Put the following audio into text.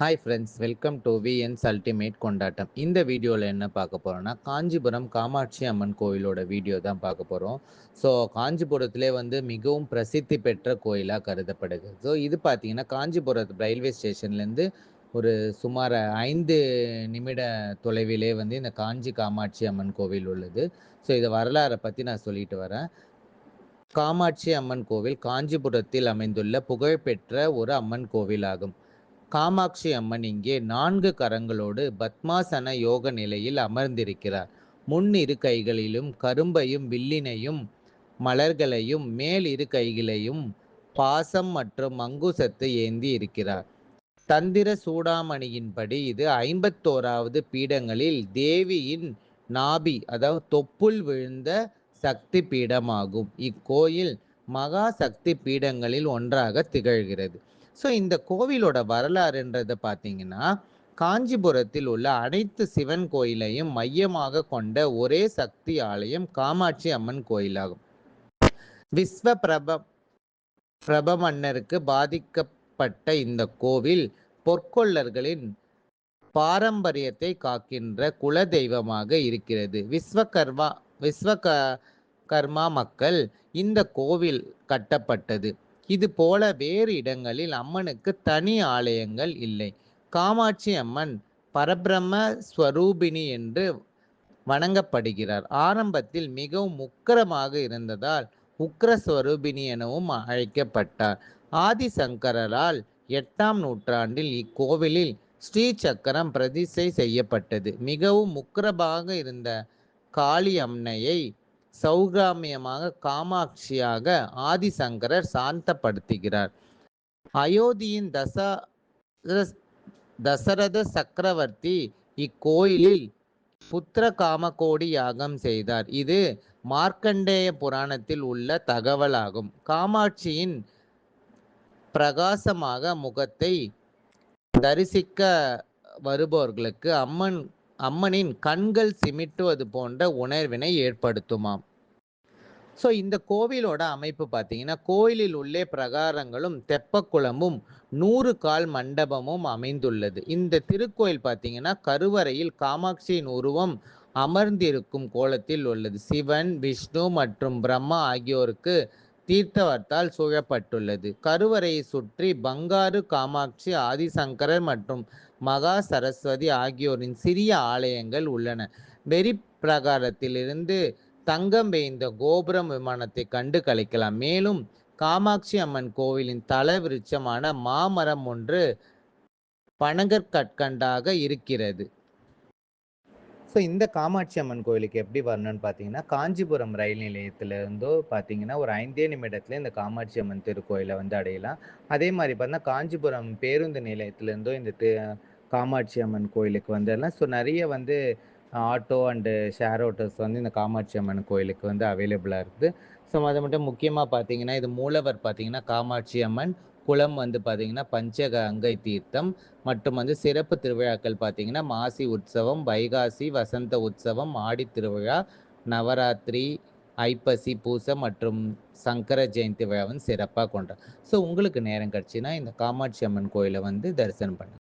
Hi friends welcome to VNS ultimate கொண்டாட்டம் இந்த வீடியோவில் என்ன பார்க்க போகிறோன்னா காஞ்சிபுரம் காமாட்சி அம்மன் கோயிலோட வீடியோ தான் பார்க்க போகிறோம் ஸோ காஞ்சிபுரத்திலே வந்து மிகவும் பிரசித்தி பெற்ற கோயிலாக கருதப்படுது. ஸோ இது பார்த்தீங்கன்னா காஞ்சிபுரம் ரயில்வே ஸ்டேஷன்லேருந்து ஒரு சுமார் ஐந்து நிமிட தொலைவிலே வந்து இந்த காஞ்சி காமாட்சி அம்மன் கோவில் உள்ளது. ஸோ இதை வரலாறை பற்றி நான் சொல்லிட்டு வரேன். காமாட்சி அம்மன் கோவில் காஞ்சிபுரத்தில் அமைந்துள்ள புகழ்பெற்ற ஒரு அம்மன் கோவிலாகும். காமாட்சி அம்மன் இங்கே நான்கு கரங்களோடு பத்மாசன யோக நிலையில் அமர்ந்திருக்கிறார். முன் இரு கைகளிலும் கரும்பையும் வில்லினையும் மலர்களையும் மேல் இரு கைகளையும் பாசம் மற்றும் மங்குசத்தை ஏந்தி இருக்கிறார். தந்திர சூடாமணியின்படி இது ஐம்பத்தோராவது பீடங்களில் தேவியின் நாபி அதாவது தொப்புள் விழுந்த சக்தி பீடமாகும். இக்கோயில் மகா சக்தி பீடங்களில் ஒன்றாக திகழ்கிறது. ஸோ இந்த கோவிலோட வரலாறுன்றதை பார்த்தீங்கன்னா காஞ்சிபுரத்தில் உள்ள அனைத்து சிவன் கோயிலையும் மையமாக கொண்ட ஒரே சக்தி ஆலயம் காமாட்சி அம்மன் கோயிலாகும். விஸ்வ பிரப பிரப மன்னருக்கு பாதிக்கப்பட்ட இந்த கோவில் பொற்கொள்ளர்களின் பாரம்பரியத்தை காக்கின்ற குல தெய்வமாக இருக்கிறது விஸ்வகர்மா விஸ்வக கர்மா மக்கள் இந்த கோவில் கட்டப்பட்டது. இது போல வேறு இடங்களில் அம்மனுக்கு தனி ஆலயங்கள் இல்லை. காமாட்சி அம்மன் பரபிரம்ம ஸ்வரூபிணி என்று வணங்கப்படுகிறார். ஆரம்பத்தில் மிகவும் உக்கரமாக இருந்ததால் உக்ரஸ்வரூபிணி எனவும் அழைக்கப்பட்டார். ஆதிசங்கரால் எட்டாம் நூற்றாண்டில் இக்கோவிலில் ஸ்ரீ சக்கரம் பிரதிஷ்டை செய்யப்பட்டது. மிகவும் முக்கிரமாக இருந்த காளி அம்னையை சௌகிராமியமாக காமாட்சியாக ஆதிசங்கரர் சாந்தப்படுத்துகிறார். அயோத்தியின் தச தசரத சக்கரவர்த்தி இக்கோயிலில் புத்திர காமகோடி யாகம் செய்தார். இது மார்க்கண்டேய புராணத்தில் உள்ள தகவலாகும். காமாட்சியின் பிரகாசமாக முகத்தை தரிசிக்க வருபவர்களுக்கு அம்மன் அம்மனின் கண்கள் சிமிட்டுவது போன்ற உணர்வினை ஏற்படுத்துமாம். ஸோ இந்த கோவிலோட அமைப்பு பார்த்தீங்கன்னா கோயிலில் உள்ளே பிரகாரங்களும் தெப்பக்குளமும் நூறு கால் மண்டபமும் அமைந்துள்ளது. இந்த திருக்கோயில் பார்த்தீங்கன்னா கருவறையில் காமாட்சியின் உருவம் அமர்ந்திருக்கும் கோலத்தில் உள்ளது. சிவன் விஷ்ணு மற்றும் பிரம்மா ஆகியோருக்கு தீர்த்தவர்த்தால் சூழப்பட்டுள்ளது. கருவறையை சுற்றி பங்காரு காமாட்சி ஆதிசங்கரர் மற்றும் மகா சரஸ்வதி ஆகியோரின் சிறிய ஆலயங்கள் உள்ளன. வெறி பிரகாரத்திலிருந்து தங்கம் வேய்ந்த கோபுரம் விமானத்தை கண்டு கழிக்கலாம் மேலும் காமாட்சி அம்மன் கோவிலின் தல விருட்சமான மாமரம் ஒன்று பனகற்கற்கண்டாக இருக்கிறது. ஸோ இந்த காமாட்சி அம்மன் கோயிலுக்கு எப்படி வரணும்னு பார்த்தீங்கன்னா காஞ்சிபுரம் ரயில் நிலையத்திலேருந்தோ பார்த்தீங்கன்னா ஒரு ஐந்தே நிமிடத்தில் இந்த காமாட்சி அம்மன் திருக்கோயிலை வந்து அடையலாம். அதே மாதிரி பார்த்தீங்கன்னா காஞ்சிபுரம் பேருந்து நிலையத்திலேருந்தோ இந்த காமாட்சி அம்மன் கோயிலுக்கு வந்துடலாம். ஸோ நிறைய வந்து ஆட்டோ அண்டு ஷேர் ஆட்டோஸ் வந்து இந்த காமாட்சி அம்மன் கோயிலுக்கு வந்து அவைலபிளாக இருக்குது. ஸோ அது மட்டும் முக்கியமாக பார்த்தீங்கன்னா இது மூலவர் பார்த்தீங்கன்னா காமாட்சி அம்மன் குளம் வந்து பார்த்தீங்கன்னா பஞ்சக அங்கை தீர்த்தம் மற்றும் வந்து சிறப்பு திருவிழாக்கள் பார்த்தீங்கன்னா மாசி உற்சவம் வைகாசி வசந்த உற்சவம் ஆடி திருவிழா நவராத்திரி ஐப்பசி பூசை மற்றும் சங்கர ஜெயந்தி விழாவும் சிறப்பாக கொண்டாடு ஸோ உங்களுக்கு நேரம் கிடச்சின்னா இந்த காமாட்சி அம்மன் கோயிலை வந்து தரிசனம் பண்ணுங்கள்